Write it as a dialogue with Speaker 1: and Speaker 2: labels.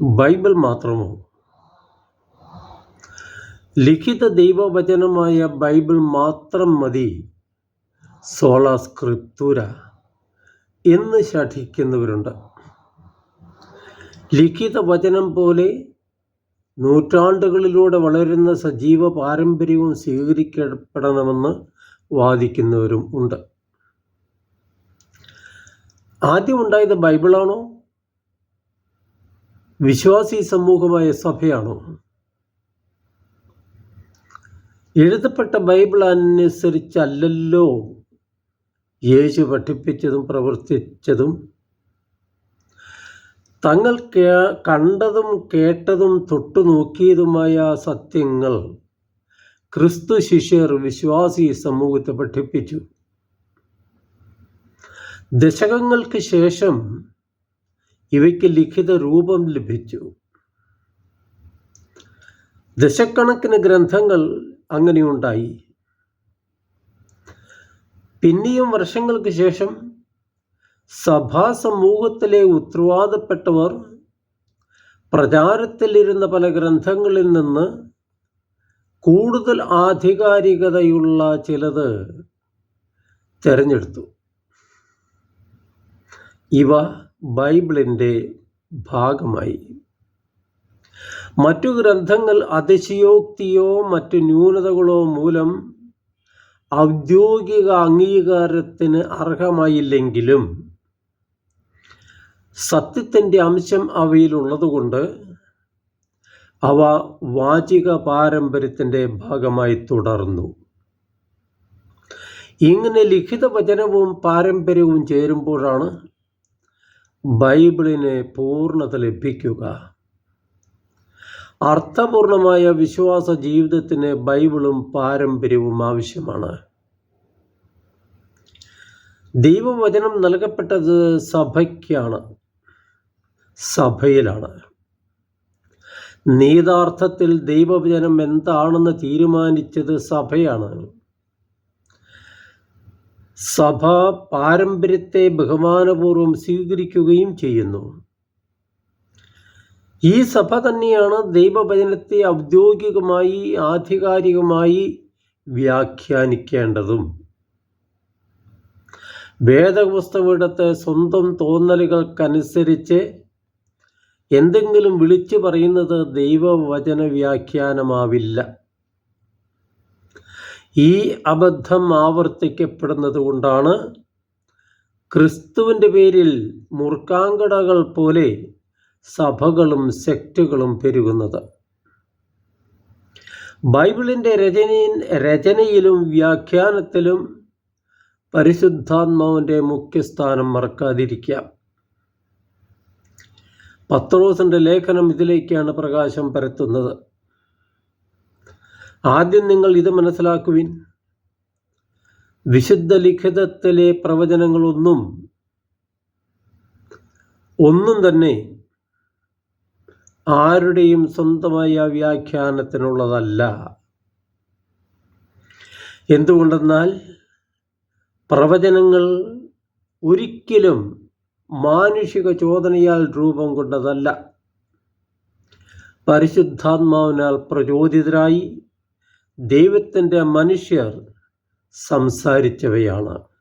Speaker 1: Bible മാത്രമോ? ലിഖിത ദൈവവചനമായ Bible മാത്രം മതി. സോള സ്ക്രിപ്തുര എന്ന് ശഠിക്കുന്നവരുണ്ട്. ലിഖിത വചനം പോലെ നൂറ്റാണ്ടുകളിലൂടെ വളരുന്ന സജീവ പാരമ്പര്യവും സ്വീകരിക്കപ്പെടണമെന്ന് വാദിക്കുന്നവരും ഉണ്ട്. ആദ്യം ഉണ്ടായത് ബൈബിളാണോ? വിശ്വാസി സമൂഹമായ സഭയാണോ? എഴുതപ്പെട്ട ബൈബിൾ അനുസരിച്ചല്ലല്ലോ യേശു പഠിപ്പിച്ചതും പ്രവർത്തിച്ചതും? തങ്ങൾ കണ്ടതും കേട്ടതും തൊട്ടുനോക്കിയതുമായ സത്യങ്ങൾ ക്രിസ്തു ശിഷ്യർ വിശ്വാസി സമൂഹത്തെ പഠിപ്പിച്ചു. ദശകങ്ങൾക്ക് ശേഷം ഇവയ്ക്ക് ലിഖിത രൂപം ലഭിച്ചു. ദശക്കണക്കിന് ഗ്രന്ഥങ്ങൾ അങ്ങനെയുണ്ടായി. പിന്നെയും വർഷങ്ങൾക്ക് ശേഷം സഭാ സമൂഹത്തിലെ ഉത്തരവാദപ്പെട്ടവർ പ്രചാരത്തിലിരുന്ന പല ഗ്രന്ഥങ്ങളിൽ നിന്ന് കൂടുതൽ ആധികാരികതയുള്ള ചിലത് തിരഞ്ഞെടുത്തു. ഇവ ബൈബിളിന്റെ ഭാഗമായി. മറ്റു ഗ്രന്ഥങ്ങൾ അതിശയോക്തിയോ മറ്റു ന്യൂനതകളോ മൂലം ഔദ്യോഗിക അംഗീകാരത്തിന് അർഹമായില്ലെങ്കിലും സത്യത്തിന്റെ അംശം അവയിലുള്ളതുകൊണ്ട് അവ വാചിക പാരമ്പര്യത്തിന്റെ ഭാഗമായി തുടർന്നു. ഇങ്ങനെ ലിഖിത വചനവും പാരമ്പര്യവും ചേരുമ്പോഴാണ് ബൈബിളിന് പൂർണത ലഭിക്കുക. അർത്ഥപൂർണമായ വിശ്വാസ ജീവിതത്തിന് ബൈബിളും പാരമ്പര്യവും ആവശ്യമാണ്. ദൈവവചനം നൽകപ്പെട്ടത് സഭയ്ക്കാണ്. സഭയിലാണ്. നീതാർത്ഥത്തിൽ ദൈവവചനം എന്താണെന്ന് തീരുമാനിച്ചത് സഭയാണ്. സഭ പാരമ്പര്യത്തെ ബഹുമാനപൂർവം സ്വീകരിക്കുകയും ചെയ്യുന്നു. ഈ സഭ തന്നെയാണ് ദൈവഭജനത്തെ ഔദ്യോഗികമായി ആധികാരികമായി വ്യാഖ്യാനിക്കേണ്ടതും. വേദപുസ്തകത്തെ സ്വന്തം തോന്നലുകൾക്കനുസരിച്ച് എന്തെങ്കിലും വിളിച്ചു പറയുന്നത് ദൈവവചന വ്യാഖ്യാനമാവില്ല. ഈ അബദ്ധം ആവർത്തിക്കപ്പെടുന്നത് കൊണ്ടാണ് ക്രിസ്തുവിന്റെ പേരിൽ മുർക്കാങ്കടകൾ പോലെ സഭകളും സെക്റ്റുകളും പെരുകുന്നത്. ബൈബിളിന്റെ രചനയിൽ രചനയിലും വ്യാഖ്യാനത്തിലും പരിശുദ്ധാത്മാവിന്റെ മുഖ്യസ്ഥാനം മറക്കാതിരിക്കാം പത്രോസിന്റെ ലേഖനം ഇതിലേക്കാണ് പ്രകാശം പരത്തുന്നത്. ആദ്യം നിങ്ങൾ ഇത് മനസ്സിലാക്കുവിൻ. വിശുദ്ധ ലിഖിതത്തിലെ പ്രവചനങ്ങളൊന്നും ഒന്നും തന്നെ ആരുടെയും സ്വന്തമായ വ്യാഖ്യാനത്തിനുള്ളതല്ല. എന്തുകൊണ്ടെന്നാൽ പ്രവചനങ്ങൾ ഒരിക്കലും മാനുഷിക ചോദനയാൽ രൂപം കൊണ്ടതല്ല. പരിശുദ്ധാത്മാവിനാൽ പ്രചോദിതരായി ദൈവത്തിന്റെ മനുഷ്യർ സംസാരിച്ചവയാണ്.